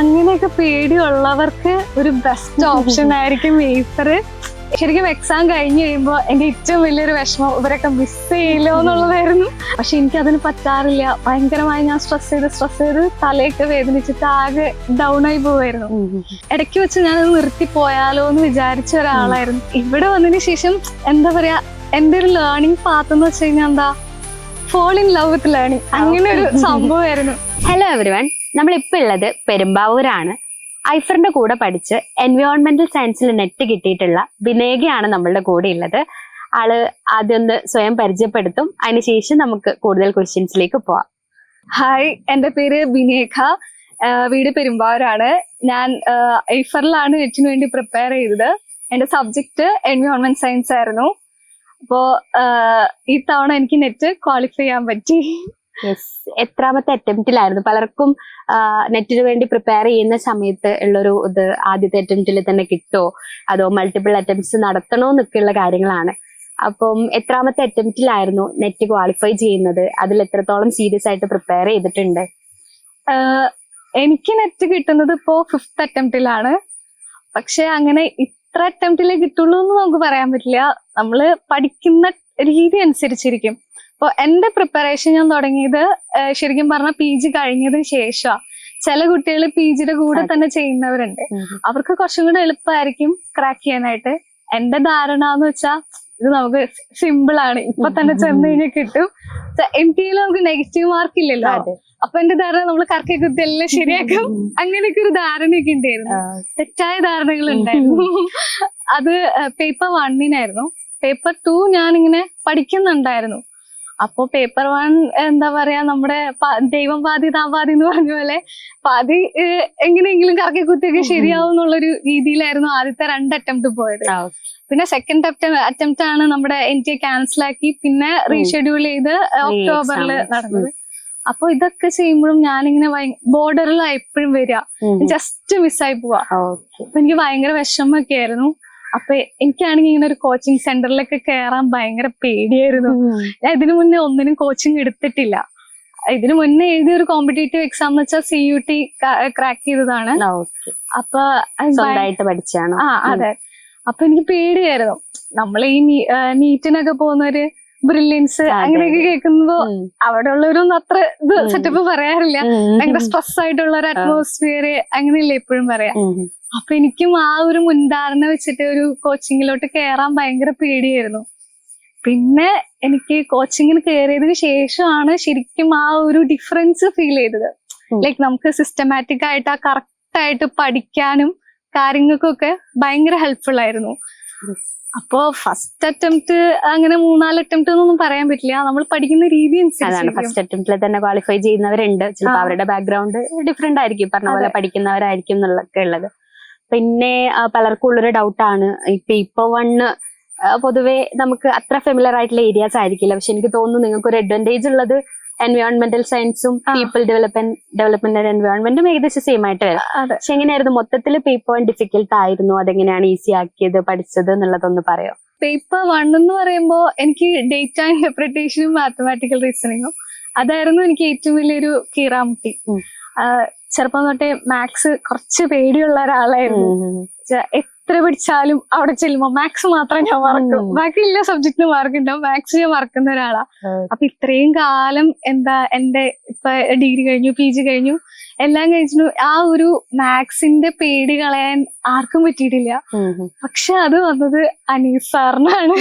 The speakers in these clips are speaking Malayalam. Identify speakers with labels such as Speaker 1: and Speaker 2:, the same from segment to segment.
Speaker 1: അങ്ങനെയൊക്കെ പേടിയുള്ളവർക്ക് ഒരു ബെസ്റ്റ് ഓപ്ഷൻ ആയിരിക്കും വേപ്പർ ശരിക്കും എക്സാം കഴിഞ്ഞു കഴിയുമ്പോൾ എന്റെ ഏറ്റവും വലിയൊരു വിഷമം ഇവരൊക്കെ മിസ് ചെയ്യില്ലോ എന്നുള്ളതായിരുന്നു. പക്ഷെ എനിക്ക് അതിന് പറ്റാറില്ല. ഭയങ്കരമായി ഞാൻ സ്ട്രെസ് ചെയ്ത് സ്ട്രെസ് ചെയ്ത് തലയൊക്കെ വേദനിച്ചിട്ട് ആകെ ഡൗൺ ആയി പോവായിരുന്നു. ഇടയ്ക്ക് വെച്ച് ഞാൻ നിർത്തി പോയാലോ എന്ന് വിചാരിച്ച ഒരാളായിരുന്നു. ഇവിടെ വന്നതിന് ശേഷം എന്താ പറയാ എന്റെ ഒരു ലേണിംഗ് പാത്ത് എന്ന് വെച്ച് കഴിഞ്ഞാൽ എന്താ fall in love with learning അങ്ങനെ ഒരു സംഭവമായിരുന്നു.
Speaker 2: ഹലോ എവരിവൺ നമ്മൾ ഇപ്പൊ ഉള്ളത് പെരുമ്പാവൂരാണ്. ഐഫറിന്റെ കൂടെ പഠിച്ച് എൻവയോൺമെന്റൽ സയൻസിൽ നെറ്റ് കിട്ടിയിട്ടുള്ള വിനേകയാണ് നമ്മളുടെ കൂടെ ഉള്ളത്. ആൾ ആദ്യം ഒന്ന് സ്വയം പരിചയപ്പെടുത്തും. അതിനുശേഷം നമുക്ക് കൂടുതൽ ക്വസ്റ്റ്യൻസിലേക്ക് പോവാം.
Speaker 1: ഹായ് എന്റെ പേര് ബിനേഖ ആഹ് വീട് പെരുമ്പാവൂരാണ്. ഞാൻ ഐഫറിലാണ് നെറ്റിന് വേണ്ടി പ്രിപ്പയർ ചെയ്തത്. എന്റെ സബ്ജക്ട് എൻവയോൺമെന്റ് സയൻസ് ആയിരുന്നു. അപ്പോ ഈ തവണ എനിക്ക് നെറ്റ് ക്വാളിഫൈ ചെയ്യാൻ പറ്റി.
Speaker 2: എത്രാമത്തെ അറ്റംപ്റ്റിലായിരുന്നു പലർക്കും നെറ്റിന് വേണ്ടി പ്രിപ്പയർ ചെയ്യുന്ന സമയത്ത് ഉള്ളൊരു ഇത് ആദ്യത്തെ അറ്റംപ്റ്റിൽ തന്നെ കിട്ടോ? അതോ മൾട്ടിപ്പിൾ അറ്റംപ്റ്റ്സ് നടത്തണോ എന്നൊക്കെയുള്ള കാര്യങ്ങളാണ്. അപ്പം എത്രാമത്തെ അറ്റംപ്റ്റിലായിരുന്നു നെറ്റ് ക്വാളിഫൈ ചെയ്യുന്നത്? അതിൽ എത്രത്തോളം സീരിയസ് ആയിട്ട് പ്രിപ്പയർ ചെയ്തിട്ടുണ്ട്?
Speaker 1: എനിക്ക് നെറ്റ് കിട്ടുന്നത് ഇപ്പോ ഫിഫ്ത്ത് അറ്റംപ്റ്റിലാണ് പക്ഷെ അങ്ങനെ ഇത്ര അറ്റംപ്റ്റിലേ കിട്ടുള്ളൂ എന്ന് നമുക്ക് പറയാൻ പറ്റില്ല. നമ്മൾ പഠിക്കുന്ന രീതി അനുസരിച്ചിരിക്കും. അപ്പോൾ എന്റെ പ്രിപ്പറേഷൻ ഞാൻ തുടങ്ങിയത് ശരിക്കും പറഞ്ഞാൽ പി ജി കഴിഞ്ഞതിന് ശേഷമാണ് ചില കുട്ടികൾ പി ജിയുടെ കൂടെ തന്നെ ചെയ്യുന്നവരുണ്ട്. അവർക്ക് കുറച്ചും കൂടെ എളുപ്പമായിരിക്കും ക്രാക്ക് ചെയ്യാനായിട്ട്. എന്റെ ധാരണ എന്ന് വെച്ചാൽ ഇത് നമുക്ക് സിമ്പിൾ ആണ്. ഇപ്പൊ തന്നെ ചെന്ന് കഴിഞ്ഞാൽ കിട്ടും. എം ടിയിൽ നമുക്ക് നെഗറ്റീവ് മാർക്ക് ഇല്ലല്ലോ. അപ്പൊ എന്റെ ധാരണ നമ്മൾ കറക്കി കുത്തി എല്ലാം ശരിയാക്കും. അങ്ങനെയൊക്കെ ഒരു ധാരണയൊക്കെ ഉണ്ടായിരുന്നു. തെറ്റായ ധാരണകൾ ഉണ്ടായിരുന്നു. അത് പേപ്പർ വണ്ണിനായിരുന്നു പേപ്പർ ടു ഇങ്ങനെ പഠിക്കുന്നുണ്ടായിരുന്നു. അപ്പോ പേപ്പർ വൺ എന്താ പറയാ നമ്മുടെ ദൈവം പാതി താപാതി എന്ന് പറഞ്ഞ പോലെ പാതി എങ്ങനെയെങ്കിലും കറക്കി കുത്തിയൊക്കെ. ശരിയാവും എന്നുള്ളൊരു രീതിയിലായിരുന്നു ആദ്യത്തെ രണ്ട് അറ്റംപ്റ്റ് പോയത്. പിന്നെ സെക്കൻഡ് അറ്റംപ്റ്റ് ആണ് നമ്മുടെ എൻ ടി എ ക്യാൻസൽ ആക്കി പിന്നെ റീഷെഡ്യൂൾ ചെയ്ത് ഒക്ടോബറിൽ. നടന്നത്. അപ്പൊ ഇതൊക്കെ ചെയ്യുമ്പോഴും ഞാനിങ്ങനെ ബോർഡറിലാണ് എപ്പോഴും വരിക. ജസ്റ്റ് മിസ്സായി പോവാ. അപ്പൊ എനിക്ക് ഭയങ്കര വിഷമൊക്കെ ആയിരുന്നു. അപ്പൊ എനിക്കാണെങ്കിൽ ഇങ്ങനെ ഒരു കോച്ചിങ് സെന്ററിലൊക്കെ കയറാൻ ഭയങ്കര പേടിയായിരുന്നു. ഞാൻ ഇതിനു മുന്നേ ഒന്നിനും കോച്ചിങ് എടുത്തിട്ടില്ല. ഇതിനു മുന്നേ എഴുതിയ ഒരു കോമ്പറ്റേറ്റീവ് എക്സാം എന്ന് വെച്ചാൽ സി യു ടി ക്രാക്ക് ചെയ്തതാണ്. അപ്പൊ
Speaker 2: പഠിച്ചാണ്?
Speaker 1: ആ അതെ. അപ്പൊ എനിക്ക് പേടിയായിരുന്നു. നമ്മൾ ഈ നീറ്റിനൊക്കെ പോകുന്നവര് ബ്രില്യൻസ് അങ്ങനെയൊക്കെ കേൾക്കുമ്പോ അവിടെ ഉള്ളവരൊന്നും അത്ര ഇത്. സെറ്റപ്പ് പറയാറില്ല. ഭയങ്കര സ്ട്രെസ് ആയിട്ടുള്ള ഒരു അറ്റ്മോസ്ഫിയർ അങ്ങനെയല്ലേ എപ്പോഴും പറയാം. അപ്പൊ എനിക്കും ആ ഒരു മുൻധാരണ വെച്ചിട്ട് ഒരു കോച്ചിങ്ങിലോട്ട് കയറാൻ ഭയങ്കര പേടിയായിരുന്നു. പിന്നെ എനിക്ക് കോച്ചിങ്ങിന് കയറിയതിന് ശേഷമാണ് ശരിക്കും ആ ഒരു ഡിഫറൻസ് ഫീൽ ചെയ്തത്. ലൈക്ക് നമുക്ക് സിസ്റ്റമാറ്റിക് ആയിട്ട് ആ കറക്റ്റ് ആയിട്ട് പഠിക്കാനും കാര്യങ്ങൾക്കൊക്കെ ഭയങ്കര ഹെൽപ്ഫുൾ ആയിരുന്നു. അപ്പോ ഫസ്റ്റ് അറ്റംപ്റ്റ് അങ്ങനെ മൂന്നാൽ അറ്റംപ്റ്റ് എന്നൊന്നും പറയാൻ പറ്റില്ല. നമ്മൾ പഠിക്കുന്ന രീതി
Speaker 2: അതാണ് ഫസ്റ്റ് അറ്റംപ്റ്റിൽ തന്നെ ക്വാളിഫൈ ചെയ്യുന്നവരുണ്ട്. ചിലപ്പോൾ അവരുടെ ബാക്ക്ഗ്രൗണ്ട് ഡിഫറെന്റ് ആയിരിക്കും. പറഞ്ഞ പോലെ പഠിക്കുന്നവരായിരിക്കും എന്നുള്ളതൊക്കെ ഉള്ളത്. പിന്നെ പലർക്കും ഉള്ളൊരു ഡൗട്ടാണ് ഇപ്പൊ ഇപ്പൊ വണ്ണ് പൊതുവെ നമുക്ക് അത്ര ഫെമിലർ ആയിട്ടുള്ള ഏരിയാസ് ആയിരിക്കില്ല. പക്ഷെ എനിക്ക് തോന്നുന്നു നിങ്ങൾക്ക് ഒരു അഡ്വാന്റേജ് ഉള്ളത് എൻവയോൺമെന്റൽ സയൻസും പീപ്പിൾ ഡെവലപ്മെന്റ് ഡെവലപ്മെന്റ് ആൻഡ് എൻവയോൺമെന്റും ഏകദേശം സെയിം ആയിട്ട് വരാം. പക്ഷെ എങ്ങനെയായിരുന്നു? മൊത്തത്തിൽ പേപ്പർ വൺ ഡിഫിക്കൽട്ട് ആയിരുന്നു. അതെങ്ങനെയാണ് ഈസി ആക്കിയത് പഠിച്ചത് എന്നുള്ളതൊന്ന് പറയോ?
Speaker 1: പേപ്പർ വൺ എന്ന് പറയുമ്പോൾ എനിക്ക് ഡേറ്റ ഇന്റർപ്രിട്ടേഷനും മാത്തമാറ്റിക്കൽ റീസണിങ്ങും അതായിരുന്നു എനിക്ക് ഏറ്റവും വലിയൊരു കീറാമുട്ടി. ചെറുപ്പം തൊട്ടേ മാത്സ് കുറച്ച് പേടിയുള്ള ഒരാളായിരുന്നു. എത്ര പിടിച്ചാലും അവിടെ ചെല്ലുമ്പോ മാത്സ് മാത്രം ഞാൻ മറക്കും. ബാക്കി എല്ലാ സബ്ജക്റ്റിനും മാർക്ക് ഉണ്ടാവും മാത്സ് ഞാൻ മറക്കുന്ന ഒരാളാ. അപ്പൊ ഇത്രയും കാലം എന്താ എന്റെ ഇപ്പൊ ഡിഗ്രി കഴിഞ്ഞു പി ജി കഴിഞ്ഞു എല്ലാം കഴിച്ചു ആ ഒരു മാത്സിന്റെ പേടി കളയാൻ ആർക്കും പറ്റിയിട്ടില്ല. പക്ഷെ അത് വന്നത് അനീസ് സാറിനാണ്.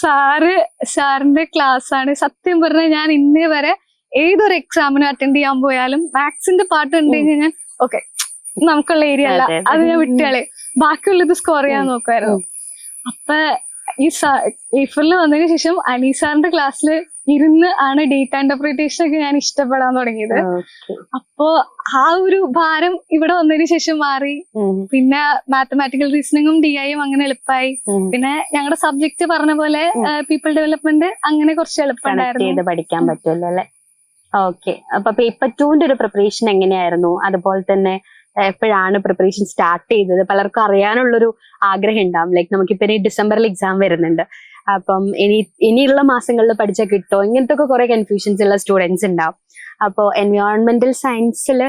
Speaker 1: സാറ് സാറിന്റെ ക്ലാസ് ആണ്. സത്യം പറഞ്ഞാൽ ഞാൻ ഇന്നേ വരെ ഏതൊരു എക്സാമിനും അറ്റൻഡ് ചെയ്യാൻ പോയാലും മാത്സിന്റെ പാട്ട് കണ്ടു കഴിഞ്ഞാൽ ഞാൻ ഓക്കെ നമുക്കുള്ള ഏരിയ അല്ല.
Speaker 2: അത്
Speaker 1: ഞാൻ വിട്ടുകളെ. ബാക്കിയുള്ളത് സ്കോർ ചെയ്യാൻ നോക്കുമായിരുന്നു അപ്പൊ ഈ ഏപ്രിലിൽ വന്നതിന് ശേഷം അനീസാറിന്റെ ക്ലാസ്സിൽ ഇരുന്ന് ആണ് ഡേറ്റ ഇന്റർപ്രിറ്റേഷൻ ഒക്കെ ഞാൻ ഇഷ്ടപ്പെടാൻ തുടങ്ങിയത്. അപ്പോ ആ ഒരു ഭാരം ഇവിടെ വന്നതിന് ശേഷം മാറി. പിന്നെ മാത്തമാറ്റിക്കൽ റീസണിങ്ങും ഡി ഐയും അങ്ങനെ എളുപ്പമായി പിന്നെ ഞങ്ങളുടെ സബ്ജക്ട് പറഞ്ഞ പോലെ പീപ്പിൾ ഡെവലപ്മെന്റ് അങ്ങനെ കുറച്ച് എളുപ്പമുണ്ടായിരുന്നു.
Speaker 2: പഠിക്കാൻ പറ്റുമല്ലോ അല്ലെ? ഓക്കെ അപ്പൊ പേപ്പർ ടുവിന്റെ ഒരു പ്രിപ്പറേഷൻ എങ്ങനെയായിരുന്നു? അതുപോലെ തന്നെ എപ്പോഴാണ് പ്രിപ്പറേഷൻ സ്റ്റാർട്ട് ചെയ്തത്? പലർക്കും അറിയാനുള്ളൊരു ആഗ്രഹം ഉണ്ടാവും ലൈക്ക് നമുക്കിപ്പോ ഇനി ഡിസംബറിൽ എക്സാം വരുന്നുണ്ട്. അപ്പം ഇനി ഇനിയുള്ള മാസങ്ങളിൽ പഠിച്ചാൽ കിട്ടോ ഇങ്ങനത്തെ ഒക്കെ കുറെ കൺഫ്യൂഷൻസ് ഉള്ള സ്റ്റുഡൻസ് ഉണ്ടാവും. അപ്പോൾ എൻവയോൺമെന്റൽ സയൻസിൽ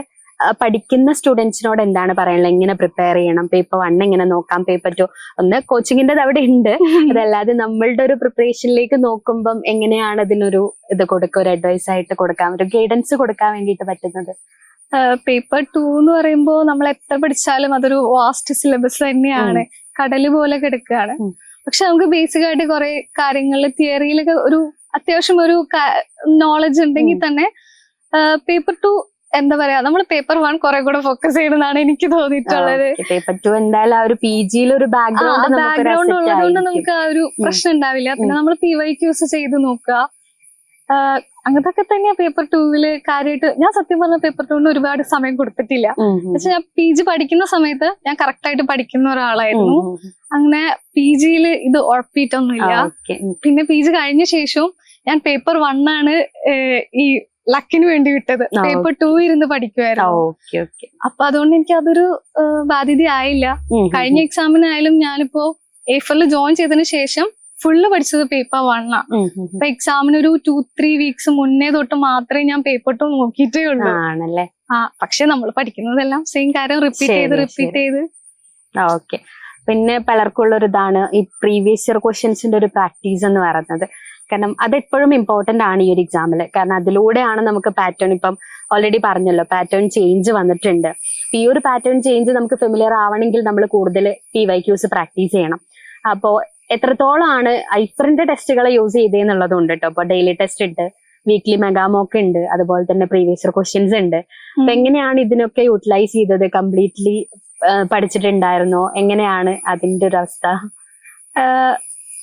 Speaker 2: പഠിക്കുന്ന സ്റ്റുഡൻസിനോട് എന്താണ് പറയാനുള്ളത്? എങ്ങനെ പ്രിപ്പയർ ചെയ്യണം? പേപ്പർ വൺ എങ്ങനെ നോക്കാം? പേപ്പർ ടു ഒന്ന് കോച്ചിങ്ങിന്റെ അവിടെ ഉണ്ട്. അതല്ലാതെ നമ്മളുടെ ഒരു പ്രിപ്പറേഷനിലേക്ക് നോക്കുമ്പം എങ്ങനെയാണ് അതിനൊരു ഇത് കൊടുക്കുക ഒരു അഡ്വൈസ് ആയിട്ട് കൊടുക്കാൻ ഒരു ഗൈഡൻസ് കൊടുക്കാൻ വേണ്ടിയിട്ട് പറ്റുന്നത്?
Speaker 1: പേപ്പർ ടു എന്ന് പറയുമ്പോൾ നമ്മൾ എത്ര പഠിച്ചാലും അതൊരു വാസ്റ്റ് സിലബസ് തന്നെയാണ്. കടൽ പോലെ കിടക്കുകയാണ് പക്ഷെ നമുക്ക് ബേസിക് ആയിട്ട് കുറെ കാര്യങ്ങളിൽ തിയറിയിലൊക്കെ ഒരു അത്യാവശ്യം ഒരു നോളജ് ഉണ്ടെങ്കിൽ തന്നെ പേപ്പർ ടു എന്താ പറയാ നമ്മൾ പേപ്പർ വൺ കുറെ കൂടെ ഫോക്കസ് ചെയ്യണമെന്നാണ് എനിക്ക് തോന്നിയിട്ടുള്ളത്.
Speaker 2: പേപ്പർ ടു എന്തായാലും ആ ഒരു പി ജിയിൽ ഒരു ബാക്ക്ഗ്രൗണ്ട്
Speaker 1: ബാക്ക്ഗ്രൗണ്ട് ഉള്ളതുകൊണ്ട് നമുക്ക് ആ ഒരു പ്രശ്നം ഉണ്ടാവില്ല. പിന്നെ നമ്മൾ പി വൈ ക്യൂസ് ചെയ്ത് നോക്കുക. അങ്ങനത്തെ അങ്ങനത്തൊക്കെ തന്നെയാ പേപ്പർ ടൂവിൽ കാര്യമായിട്ട് ഞാൻ സത്യം പറഞ്ഞ പേപ്പർ ടൂവിന് ഒരുപാട് സമയം കൊടുത്തിട്ടില്ല. പക്ഷെ ഞാൻ പി ജി പഠിക്കുന്ന സമയത്ത് ഞാൻ കറക്റ്റ് ആയിട്ട് പഠിക്കുന്ന ഒരാളായിരുന്നു. അങ്ങനെ പി ജിയിൽ ഇത് ഉഴപ്പിയിട്ടൊന്നുമില്ല പിന്നെ പി ജി കഴിഞ്ഞ ശേഷവും ഞാൻ പേപ്പർ വണ്ണാണ് ഈ ലക്കിന് വേണ്ടി വിട്ടത്. പേപ്പർ ടു ഇരുന്ന് പഠിക്കുമായിരുന്നു അപ്പൊ അതുകൊണ്ട് എനിക്ക് അതൊരു ബാധ്യത ആയില്ല. കഴിഞ്ഞ എക്സാമിനായാലും ഞാനിപ്പോ എഫറിൽ ജോയിൻ ചെയ്തതിന് ശേഷം ഫുള്ള് പഠിച്ചത് പേപ്പർ വൺ ആ. അപ്പൊ എക്സാമിന് ഒരു ടു ത്രീ വീക്സ് മുന്നേ തൊട്ട് മാത്രമേ ഞാൻ പേപ്പർ ടു നോക്കിയിട്ടേ ഉള്ളൂ.
Speaker 2: ആണല്ലേ?
Speaker 1: ആ പക്ഷെ നമ്മൾ പഠിക്കുന്നതെല്ലാം സെയിം കാര്യം റിപ്പീറ്റ് ചെയ്ത് റിപ്പീറ്റ് ചെയ്ത്.
Speaker 2: ഓക്കെ പിന്നെ പലർക്കുള്ള ഒരു ഇതാണ് ഈ പ്രീവിയസ് ഇയർ ക്വസ്റ്റ്യൻസിന്റെ ഒരു പ്രാക്ടീസ് എന്ന് പറയുന്നത്. കാരണം അത് എപ്പോഴും ഇമ്പോർട്ടന്റ് ആണ് ഈ ഒരു എക്സാമിൽ കാരണം അതിലൂടെയാണ് നമുക്ക് പാറ്റേൺ ഇപ്പം ഓൾറെഡി പറഞ്ഞല്ലോ പാറ്റേൺ ചേഞ്ച് വന്നിട്ടുണ്ട്. ഈ ഒരു പാറ്റേൺ ചേഞ്ച് നമുക്ക് ഫെമിലിയർ ആവണമെങ്കിൽ നമ്മൾ കൂടുതൽ പി വൈ ക്യൂസ് പ്രാക്ടീസ് ചെയ്യണം. അപ്പോ എത്രത്തോളമാണ് ഐഫറിന്റെ ടെസ്റ്റുകൾ യൂസ് ചെയ്തേന്നുള്ളത് ഉണ്ട് കേട്ടോ അപ്പൊ ഡെയിലി ടെസ്റ്റ് ഉണ്ട് വീക്ക്ലി മെഗാമോക്ക് ഉണ്ട് അതുപോലെ തന്നെ പ്രീവിയസ് ഇയർ ക്വസ്റ്റ്യൻസ് ഉണ്ട് അപ്പൊ എങ്ങനെയാണ് ഇതിനൊക്കെ യൂട്ടിലൈസ് ചെയ്തത്? കംപ്ലീറ്റ്ലി പഠിച്ചിട്ടുണ്ടായിരുന്നോ? എങ്ങനെയാണ് അതിന്റെ ഒരു അവസ്ഥ?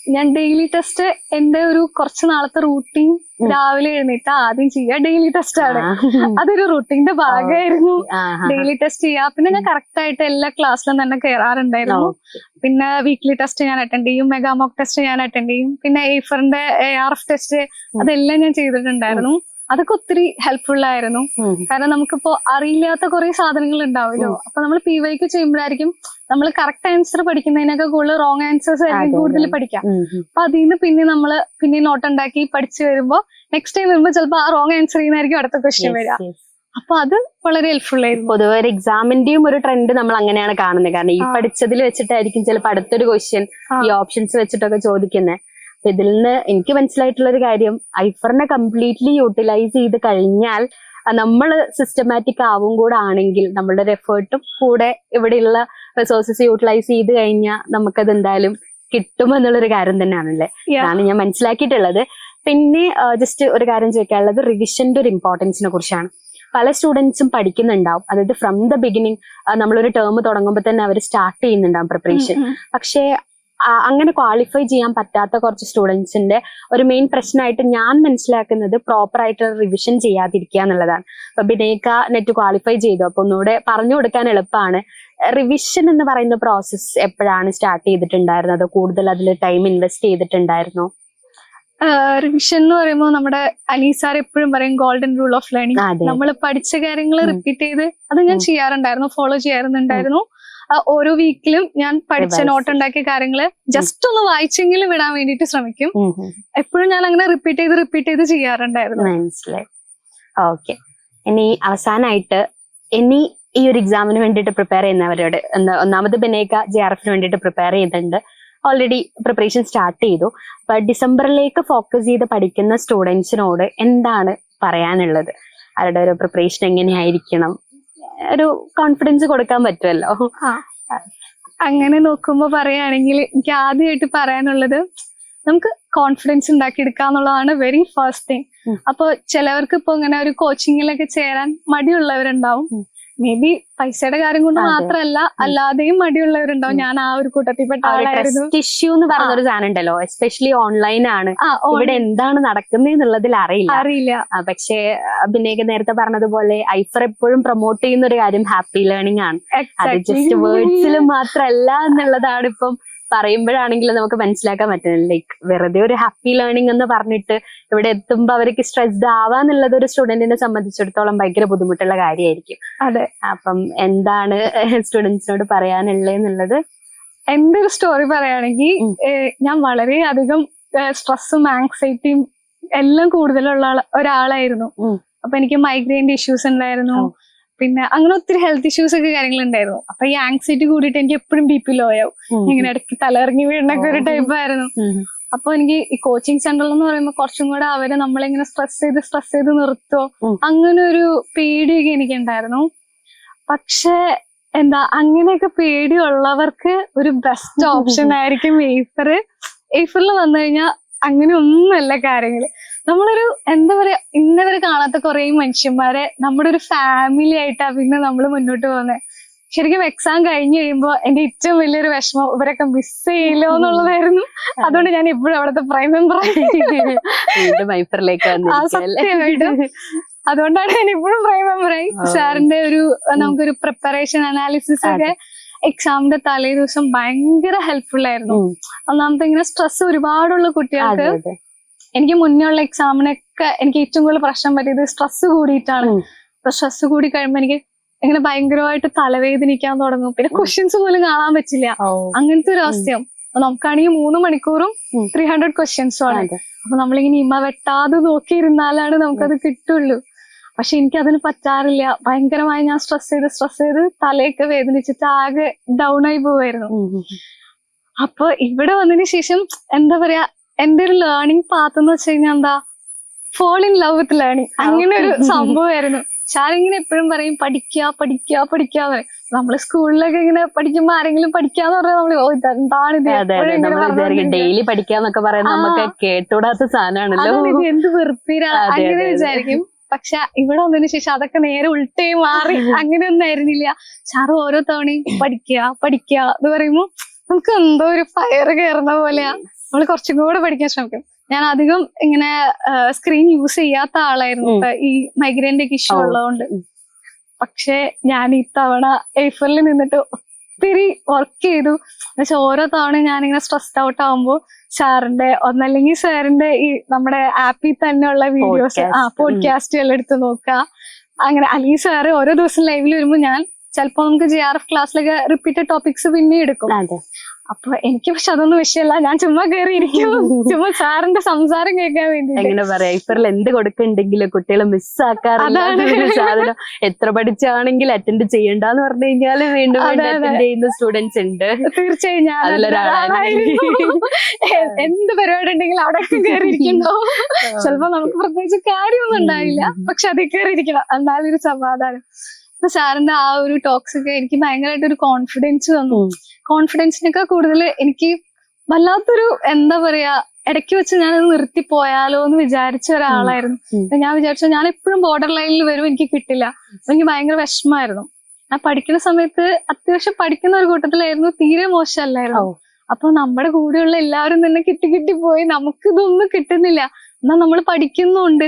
Speaker 1: ഞാൻ ഡെയിലി ടെസ്റ്റ് എന്റെ ഒരു കുറച്ച് നാളത്തെ റൂട്ടീൻ രാവിലെ എഴുന്നേറ്റ് ആദ്യം ചെയ്യുക ഡെയിലി ടെസ്റ്റ് ആണ്. അതൊരു റൂട്ടീന്റെ ഭാഗമായിരുന്നു. ഡെയിലി ടെസ്റ്റ് ചെയ്യുക പിന്നെ ഞാൻ കറക്റ്റ് ആയിട്ട് എല്ലാ ക്ലാസ്സിലും തന്നെ കയറാറുണ്ടായിരുന്നു പിന്നെ വീക്ക്ലി ടെസ്റ്റ് ഞാൻ അറ്റൻഡ് ചെയ്യും. മെഗാമോക്ക് ടെസ്റ്റ് ഞാൻ അറ്റൻഡ് ചെയ്യും. പിന്നെ എയ്ഫറിന്റെ എ ആർ എഫ് ടെസ്റ്റ് അതെല്ലാം ഞാൻ ചെയ്തിട്ടുണ്ടായിരുന്നു. അതൊക്കെ ഒത്തിരി ഹെൽപ്ഫുൾ ആയിരുന്നു. കാരണം നമുക്കിപ്പോ അറിയില്ലാത്ത കുറെ സാധനങ്ങൾ ഉണ്ടാവുമല്ലോ അപ്പൊ നമ്മൾ പി വൈക്ക് ചെയ്യുമ്പോഴായിരിക്കും നമ്മൾ കറക്റ്റ് ആൻസർ പഠിക്കുന്നതിനൊക്കെ കൂടുതൽ റോങ് ആൻസേഴ്സ് ആയിരിക്കും കൂടുതൽ പഠിക്കാം. അപ്പൊ അതിൽ നിന്ന് പിന്നെ നമ്മൾ പിന്നെ നോട്ട് ഉണ്ടാക്കി പഠിച്ചു വരുമ്പോ നെക്സ്റ്റ് ടൈം വരുമ്പോ ചിലപ്പോ ആ റോങ് ആൻസർ ചെയ്യുന്നതായിരിക്കും അടുത്ത ക്വസ്റ്റ്യൻ വരിക. അപ്പൊ അത് വളരെ ഹെൽപ്ഫുൾ ആയിരുന്നു.
Speaker 2: പൊതുവെ ഒരു എക്സാമിന്റെയും ഒരു ട്രെൻഡ് നമ്മൾ അങ്ങനെയാണ് കാണുന്നത്. കാരണം ഈ. പഠിച്ചതിൽ വെച്ചിട്ടായിരിക്കും ചിലപ്പോൾ അടുത്തൊരു ക്വസ്റ്റ്യൻ ഈ ഓപ്ഷൻസ് വെച്ചിട്ടൊക്കെ ചോദിക്കുന്നത് അപ്പൊ ഇതിൽ നിന്ന് എനിക്ക് മനസ്സിലായിട്ടുള്ള ഒരു കാര്യം ഐഫറിനെ കംപ്ലീറ്റ്ലി യൂട്ടിലൈസ് ചെയ്ത് കഴിഞ്ഞാൽ നമ്മൾ സിസ്റ്റമാറ്റിക് ആവും കൂടെ ആണെങ്കിൽ നമ്മളുടെ ഒരു എഫേർട്ടും കൂടെ ഇവിടെയുള്ള റിസോഴ്സസ് യൂട്ടിലൈസ് ചെയ്ത് കഴിഞ്ഞാൽ നമുക്കത് എന്തായാലും കിട്ടും എന്നുള്ളൊരു കാര്യം തന്നെയാണല്ലേ. അതാണ് ഞാൻ മനസ്സിലാക്കിയിട്ടുള്ളത്. പിന്നെ ജസ്റ്റ് ഒരു കാര്യം ചോദിക്കാനുള്ളത് റിവിഷന്റെ ഒരു ഇമ്പോർട്ടൻസിനെ കുറിച്ചാണ്. പല സ്റ്റുഡൻസും പഠിക്കുന്നുണ്ടാവും. അതായത് ഫ്രം ദ ബിഗിനിങ് നമ്മളൊരു ടേം തുടങ്ങുമ്പോൾ തന്നെ അവർ സ്റ്റാർട്ട് ചെയ്യുന്നുണ്ടാവും പ്രിപ്പറേഷൻ. പക്ഷേ അങ്ങനെ ക്വാളിഫൈ ചെയ്യാൻ പറ്റാത്ത കുറച്ച് സ്റ്റുഡൻസിന്റെ ഒരു മെയിൻ പ്രശ്നമായിട്ട് ഞാൻ മനസ്സിലാക്കുന്നത് പ്രോപ്പർ ആയിട്ട് റിവിഷൻ ചെയ്യാതിരിക്കുക എന്നുള്ളതാണ്. അപ്പൊ ബിനേക്ക നെറ്റ് ക്വാളിഫൈ ചെയ്തു. അപ്പൊ ഒന്നുകൂടെ പറഞ്ഞു കൊടുക്കാൻ എളുപ്പമാണ്. റിവിഷൻ എന്ന് പറയുന്ന പ്രോസസ്സ് എപ്പോഴാണ് സ്റ്റാർട്ട് ചെയ്തിട്ടുണ്ടായിരുന്നത്? കൂടുതൽ അതിൽ ടൈം ഇൻവെസ്റ്റ് ചെയ്തിട്ടുണ്ടായിരുന്നു?
Speaker 1: റിവിഷൻ എന്ന് പറയുമ്പോൾ നമ്മുടെ അനീസാർ എപ്പോഴും പറയും ഗോൾഡൻ റൂൾ ഓഫ് ലേണിംഗ് നമ്മൾ പഠിച്ച കാര്യങ്ങൾ റിപ്പീറ്റ് ചെയ്ത് അത് ഞാൻ ചെയ്യാറുണ്ടായിരുന്നു ഫോളോ ചെയ്യാറുണ്ടായിരുന്നു. ഓരോ വീക്കിലും ഞാൻ പഠിച്ച. നോട്ട് ഉണ്ടാക്കിയ കാര്യങ്ങൾ ജസ്റ്റ് ഒന്ന് വായിച്ചെങ്കിലും വിടാൻ വേണ്ടിട്ട് ശ്രമിക്കും. എപ്പോഴും ഞാൻ അങ്ങനെ റിപ്പീറ്റ് ചെയ്ത് റിപ്പീറ്റ് ചെയ്ത് ചെയ്യാറുണ്ടായിരുന്നു.
Speaker 2: മനസ്സിലായി. ഓക്കെ ഇനി അവസാനമായിട്ട് ഇനി ഈ ഒരു എക്സാമിന് വേണ്ടിയിട്ട് പ്രിപ്പയർ ചെയ്യുന്നവരോട് ഒന്നാമത് ബിനേക്ക ജെ ആർ എഫിന് വേണ്ടിയിട്ട് പ്രിപ്പയർ ചെയ്തിട്ടുണ്ട്. ഓൾറെഡി പ്രിപ്പറേഷൻ സ്റ്റാർട്ട് ചെയ്തു. അപ്പൊ ഡിസംബറിലേക്ക് ഫോക്കസ് ചെയ്ത് പഠിക്കുന്ന സ്റ്റുഡൻസിനോട് എന്താണ് പറയാനുള്ളത്? അവരുടെ ഒരു പ്രിപ്പറേഷൻ എങ്ങനെയായിരിക്കണം? ഒരു കോൺഫിഡൻസ് കൊടുക്കാൻ പറ്റുമല്ലോ.
Speaker 1: അങ്ങനെ നോക്കുമ്പോ പറയുകയാണെങ്കിൽ എനിക്ക് ആദ്യമായിട്ട് പറയാനുള്ളത് നമുക്ക് കോൺഫിഡൻസ് ഉണ്ടാക്കിയെടുക്കുക എന്നുള്ളതാണ് വെരി ഫസ്റ്റ് തിങ്
Speaker 2: അപ്പോൾ
Speaker 1: അപ്പൊ ചിലവർക്ക് ഇപ്പൊ ഇങ്ങനെ ഒരു കോച്ചിങ്ങിലൊക്കെ ചേരാൻ മടിയുള്ളവരുണ്ടാവും. മേ ബി പൈസയുടെ കാര്യം കൊണ്ട്. മാത്രമല്ല അല്ലാതെയും മടിയുള്ളവരുണ്ടാവും. ഞാൻ ആ ഒരു കൂട്ടത്തിൽപ്പെട്ട ആളായിരുന്നു.
Speaker 2: ഇഷ്യൂ എന്ന് ഒരു സാധനം ഉണ്ടല്ലോ എസ്പെഷ്യലി ഓൺലൈൻ ആണ്. ഇവിടെ എന്താണ് നടക്കുന്നതെന്നുള്ളതിൽ അറിയില്ല.
Speaker 1: അറിയില്ല.
Speaker 2: പക്ഷെ അഭിനേക നേരത്തെ പറഞ്ഞതുപോലെ ഐഫർ എപ്പോഴും പ്രൊമോട്ട് ചെയ്യുന്ന ഒരു കാര്യം ഹാപ്പി ലേണിംഗ് ആണ്. അത് ജസ്റ്റ് വേർഡ്സിൽ മാത്രല്ല എന്നുള്ളതാണ് ഇപ്പം പറയുമ്പോഴാണെങ്കിലും നമുക്ക് മനസ്സിലാക്കാൻ പറ്റുന്നത് ലൈക്ക് വെറുതെ ഒരു ഹാപ്പി ലേണിംഗ് എന്ന് പറഞ്ഞിട്ട് ഇവിടെ എത്തുമ്പോൾ അവർക്ക് സ്ട്രെസ്ഡ് ആവാന്നുള്ളത് ഒരു സ്റ്റുഡന്റിനെ സംബന്ധിച്ചിടത്തോളം ഭയങ്കര ബുദ്ധിമുട്ടുള്ള കാര്യമായിരിക്കും
Speaker 1: അതെ.
Speaker 2: അപ്പം എന്താണ് സ്റ്റുഡൻസിനോട് പറയാനുള്ളത്
Speaker 1: എന്റെ ഒരു സ്റ്റോറി പറയുകയാണെങ്കിൽ ഞാൻ വളരെ അധികം സ്ട്രെസ്സും ആങ്സൈറ്റിയും എല്ലാം കൂടുതലുള്ള ഒരാളായിരുന്നു. അപ്പൊ എനിക്ക് മൈഗ്രെയിൻ ഇഷ്യൂസ് ഉണ്ടായിരുന്നു. പിന്നെ അങ്ങനെ ഒത്തിരി ഹെൽത്ത് ഇഷ്യൂസ് ഒക്കെ കാര്യങ്ങളുണ്ടായിരുന്നു. അപ്പൊ ഈ ആങ്സൈറ്റി കൂടിയിട്ട് എനിക്ക് എപ്പോഴും ബി പി ലോ ആവും. ഇങ്ങനെ ഇടയ്ക്ക് തലയിറങ്ങി വീണൊക്കെ ഒരു ടൈപ്പ് ആയിരുന്നു. അപ്പൊ എനിക്ക് ഈ കോച്ചിങ് സെന്ററിൽ എന്ന് പറയുമ്പോൾ കുറച്ചും കൂടെ അവരെ നമ്മളിങ്ങനെ സ്ട്രെസ് ചെയ്ത് സ്ട്രെസ് ചെയ്ത് നിർത്തോ അങ്ങനെ ഒരു പേടിയൊക്കെ എനിക്കുണ്ടായിരുന്നു. പക്ഷെ എന്താ അങ്ങനെയൊക്കെ പേടിയുള്ളവർക്ക് ഒരു ബെസ്റ്റ് ഓപ്ഷൻ ആയിരിക്കും എയ്ഫർ എയ്ഫറിൽ വന്നു കഴിഞ്ഞാൽ അങ്ങനെ ഒന്നുമല്ല കാര്യങ്ങൾ. നമ്മളൊരു എന്താ പറയാ ഇന്നവരെ കാണാത്ത കുറെ മനുഷ്യന്മാരെ നമ്മുടെ ഒരു ഫാമിലി ആയിട്ടാ പിന്നെ നമ്മൾ മുന്നോട്ട് പോകുന്നത് ശരിക്കും എക്സാം കഴിഞ്ഞു കഴിയുമ്പോ എന്റെ ഏറ്റവും വലിയൊരു വിഷമം ഇവരൊക്കെ മിസ് ചെയ്യില്ലോ എന്നുള്ളതായിരുന്നു. അതുകൊണ്ട് ഞാൻ ഇപ്പോഴും അവിടുത്തെ പ്രൈം മെമ്പർ
Speaker 2: ആയിട്ട് വൈപ്പറിലേക്ക് വന്നിരിക്കുകയല്ലേ?
Speaker 1: അതുകൊണ്ടാണ് ഞാൻ ഇപ്പോഴും പ്രൈം മെമ്പറായി. സാറിന്റെ ഒരു നമുക്കൊരു പ്രിപ്പറേഷൻ അനാലിസിസ് ഒക്കെ എക്സാമിന്റെ തലേ ദിവസം ഭയങ്കര ഹെൽപ്ഫുൾ ആയിരുന്നു. ഒന്നാമത്തെ ഇങ്ങനെ സ്ട്രെസ് ഒരുപാടുള്ള കുട്ടികൾക്ക് എനിക്ക് മുന്നേ ഉള്ള എക്സാമിനൊക്കെ എനിക്ക് ഏറ്റവും കൂടുതൽ പ്രശ്നം പറ്റിയത് സ്ട്രെസ് കൂടിയിട്ടാണ്. അപ്പൊ സ്ട്രെസ് കൂടി കഴിയുമ്പോ എനിക്ക് ഇങ്ങനെ ഭയങ്കരമായിട്ട് തലവേദനിക്കാൻ തുടങ്ങും. പിന്നെ ക്വസ്റ്റ്യൻസ് പോലും കാണാൻ പറ്റില്ല. അങ്ങനത്തെ ഒരു അവസ്ഥയും നമുക്കാണെങ്കിൽ മൂന്ന് മണിക്കൂറും. ത്രീ ഹൺഡ്രഡ് ക്വസ്റ്റ്യൻസും ആണ്. അപ്പൊ നമ്മളിങ്ങനെ ഇമ വെട്ടാതെ നോക്കിയിരുന്നാലാണ് നമുക്കത് കിട്ടുള്ളൂ. പക്ഷെ എനിക്ക് അതിന് പറ്റാറില്ല. ഭയങ്കരമായി ഞാൻ സ്ട്രെസ് ചെയ്ത് സ്ട്രെസ് ചെയ്ത് തലയൊക്കെ വേദനിച്ചിട്ട് ആകെ ഡൗൺ ആയി പോവായിരുന്നു. അപ്പൊ ഇവിടെ വന്നതിന് ശേഷം എന്താ പറയാ എന്റെ ഒരു ലേണിംഗ് പാത്ത് എന്ന് വെച്ച് കഴിഞ്ഞാൽ എന്താ fall in love with learning അങ്ങനെ ഒരു സംഭവമായിരുന്നു ഷാരിങ്ങനെ എപ്പോഴും പറയും പഠിക്കുക പഠിക്കുക പഠിക്കാന്ന് പറയും. നമ്മൾ സ്കൂളിലൊക്കെ ഇങ്ങനെ പഠിക്കുമ്പോ ആരെങ്കിലും പഠിക്കാന്ന് പറഞ്ഞാൽ നമ്മൾ ഓ ഇതെന്താണ് ഇങ്ങനെ
Speaker 2: നമ്മൾ ഡെയിലി പഠിക്കാന്നൊക്കെ പറയുന്നത് നമുക്ക് കേട്ടൂടാത്ത സാധനമാണല്ലോ.
Speaker 1: എന്ത് വെറുപ്പീരാ അങ്ങനെ. വിചാരിക്കും. പക്ഷെ ഇവിടെ വന്നതിന് ശേഷം അതൊക്കെ നേരെ ഉൾട്ടേ മാറി അങ്ങനെയൊന്നും ആയിരുന്നില്ല. സാറ് ഓരോ തവണയും പഠിക്കുക പഠിക്കുക എന്ന് പറയുമ്പോൾ നമുക്ക് എന്തോ ഒരു ഫയർ കയറുന്ന പോലെയാ. നമ്മൾ കുറച്ചും കൂടെ പഠിക്കാൻ ശ്രമിക്കും. ഞാൻ അധികം ഇങ്ങനെ സ്ക്രീൻ യൂസ് ചെയ്യാത്ത ആളായിരുന്നു ഈ മൈഗ്രൈന്റെ ഒക്കെ ഇഷ്യൂ ഉള്ളതുകൊണ്ട്. പക്ഷെ ഞാൻ ഈ തവണ ഏഫറിൽ നിന്നിട്ട് ഒത്തിരി വർക്ക് ചെയ്തു. പക്ഷെ ഓരോ തവണ ഞാനിങ്ങനെ സ്ട്രെസ്ഡ് ഔട്ട് ആവുമ്പോൾ സാറിന്റെ ഒന്നല്ലെങ്കിൽ സാറിന്റെ ഈ നമ്മുടെ ആപ്പിൽ തന്നെയുള്ള വീഡിയോസ് ആ. പോഡ്കാസ്റ്റുകൾ എടുത്ത് നോക്കുക. അങ്ങനെ അല്ലെങ്കിൽ സാറ് ഓരോ ദിവസം ലൈവിൽ വരുമ്പോൾ ഞാൻ ചിലപ്പോൾ നമുക്ക് ജി ആർ എഫ് ക്ലാസ്സിലൊക്കെ റിപ്പീറ്റഡ് ടോപ്പിക്സ് പിന്നെ എടുക്കും അപ്പൊ എനിക്ക് പക്ഷെ അതൊന്നും വിഷയമല്ല. ഞാൻ ചുമ്മാ കയറിയിരിക്കും ചുമ്മാ സാറിന്റെ സംസാരം കേൾക്കാൻ വേണ്ടി.
Speaker 2: എങ്ങനെ പറയാ? ഇപ്പറിൽ എന്ത് കൊടുക്കണ്ടെങ്കിലും കുട്ടികളെ മിസ്സാക്കാറില്ല സാധനം എത്ര പഠിച്ചാണെങ്കിൽ അറ്റൻഡ് ചെയ്യണ്ടെന്ന് പറഞ്ഞു കഴിഞ്ഞാൽ വീണ്ടും അറ്റൻഡ് ചെയ്യുന്ന സ്റ്റുഡൻസ് ഉണ്ട്.
Speaker 1: തീർച്ചയായും ഞാൻ. എന്ത് പരിപാടി ഉണ്ടെങ്കിലും അവിടെ കയറിയിരിക്കണ്ടോ ചിലപ്പോ നമുക്ക് പ്രത്യേകിച്ച് കാര്യമൊന്നും ഉണ്ടാവില്ല. പക്ഷെ അതിൽ കയറിയിരിക്കണം എന്നാലും ഒരു സമാധാനം. സാറിന്റെ ആ ഒരു ടോക്സ് ഒക്കെ എനിക്ക് ഭയങ്കരമായിട്ട് ഒരു കോൺഫിഡൻസ് തന്നു. കോൺഫിഡൻസിനൊക്കെ കൂടുതൽ എനിക്ക് വല്ലാത്തൊരു എന്താ പറയാ ഇടയ്ക്ക് വെച്ച് ഞാനത് നിർത്തി പോയാലോ എന്ന് വിചാരിച്ച ഒരാളായിരുന്നു. ഞാൻ വിചാരിച്ചു ഞാൻ എപ്പോഴും ബോർഡർ ലൈനിൽ വരും എനിക്ക് കിട്ടില്ല. എനിക്ക് ഭയങ്കര വിഷമമായിരുന്നു. ഞാൻ പഠിക്കുന്ന സമയത്ത് അത്യാവശ്യം പഠിക്കുന്ന ഒരു കൂട്ടത്തിലായിരുന്നു തീരെ മോശമല്ലായിരുന്നു. അപ്പൊ നമ്മുടെ കൂടെയുള്ള എല്ലാവരും തന്നെ കിട്ടി കിട്ടി പോയി നമുക്ക് ഇതൊന്നും കിട്ടുന്നില്ല. എന്നാ നമ്മൾ പഠിക്കുന്നുണ്ട്.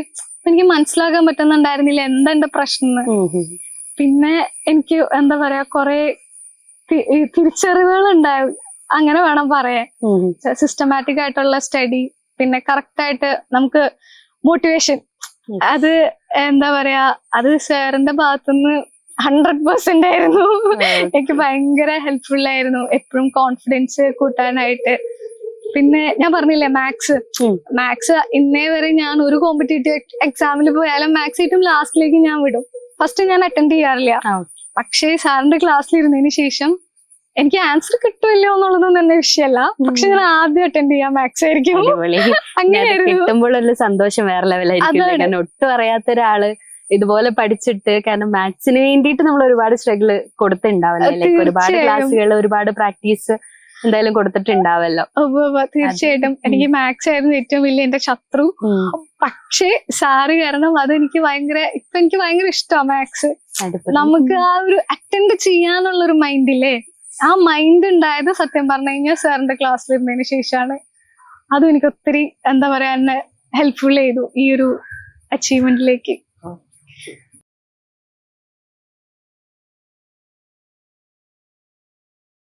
Speaker 1: എനിക്ക് മനസ്സിലാക്കാൻ പറ്റുന്നുണ്ടായിരുന്നില്ല എന്താ എന്റെ പ്രശ്നം. പിന്നെ എനിക്ക് എന്താ പറയാ കുറെ തിരിച്ചറിവുകൾ ഉണ്ടായി അങ്ങനെ വേണം പറയാൻ. സിസ്റ്റമാറ്റിക് ആയിട്ടുള്ള സ്റ്റഡി പിന്നെ കറക്റ്റ് ആയിട്ട് നമുക്ക് മോട്ടിവേഷൻ അത് എന്താ പറയാ അത് സാറിന്റെ ഭാഗത്തുനിന്ന് ഹൺഡ്രഡ് പെർസെന്റ് ആയിരുന്നു. എനിക്ക് ഭയങ്കര ഹെൽപ്ഫുൾ ആയിരുന്നു. എപ്പോഴും കോൺഫിഡൻസ് കൂട്ടാനായിട്ട്. പിന്നെ ഞാൻ പറഞ്ഞില്ലേ മാത്സ്. മാത്സ് ഇന്നേ വരെ ഞാൻ ഒരു കോമ്പറ്റേറ്റീവ് എക്സാമിൽ പോയാലും മാത്സ് ഏറ്റവും ലാസ്റ്റിലേക്ക് ഞാൻ വിടും. ഫസ്റ്റ് ഞാൻ അറ്റൻഡ് ചെയ്യാറില്ല. പക്ഷേ സാറിന്റെ ക്ലാസ്സിൽ ഇരുന്നതിന് ശേഷം എനിക്ക് ആൻസർ കിട്ടുമല്ലോ എന്നുള്ളതൊന്നും തന്നെ വിഷയമല്ല. പക്ഷെ ഞാൻ ആദ്യം അറ്റൻഡ് ചെയ്യാൻ മാത്സ് ആയിരിക്കും.
Speaker 2: കിട്ടുമ്പോഴുള്ള സന്തോഷം വേറെ ലെവലായിരിക്കും. കാരണം ഒട്ടും അറിയാത്ത ഒരാൾ ഇതുപോലെ പഠിച്ചിട്ട് കാരണം മാത്സിന് വേണ്ടിയിട്ട് നമ്മൾ ഒരുപാട് സ്ട്രഗിൾ കൊടുത്തിണ്ടാവില്ല ലൈക്ക് ഒരുപാട്. ക്ലാസ്സുകൾ ഒരുപാട് പ്രാക്ടീസ് എന്തായാലും കൊടുത്തിട്ടുണ്ടാവല്ലോ.
Speaker 1: തീർച്ചയായിട്ടും എനിക്ക് മാത്സ് ആയിരുന്നു ഏറ്റവും വലിയ എന്റെ ശത്രു. പക്ഷേ സാറ് കാരണം അത് എനിക്ക് ഭയങ്കര ഇപ്പൊ എനിക്ക് ഭയങ്കര ഇഷ്ടമാണ് മാത്സ്. നമുക്ക് ആ ഒരു അറ്റൻഡ് ചെയ്യാനുള്ള ഒരു മൈൻഡ് ഇല്ലേ? ആ മൈൻഡ് ഉണ്ടായത് സത്യം പറഞ്ഞു കഴിഞ്ഞാൽ സാറിന്റെ ക്ലാസ്സിൽ ഇരുന്നതിന് ശേഷമാണ് അതും എനിക്ക് ഒത്തിരി എന്താ പറയാ എന്നെ ഹെൽപ്ഫുൾ ചെയ്തു ഈ ഒരു അച്ചീവ്മെന്റിലേക്ക്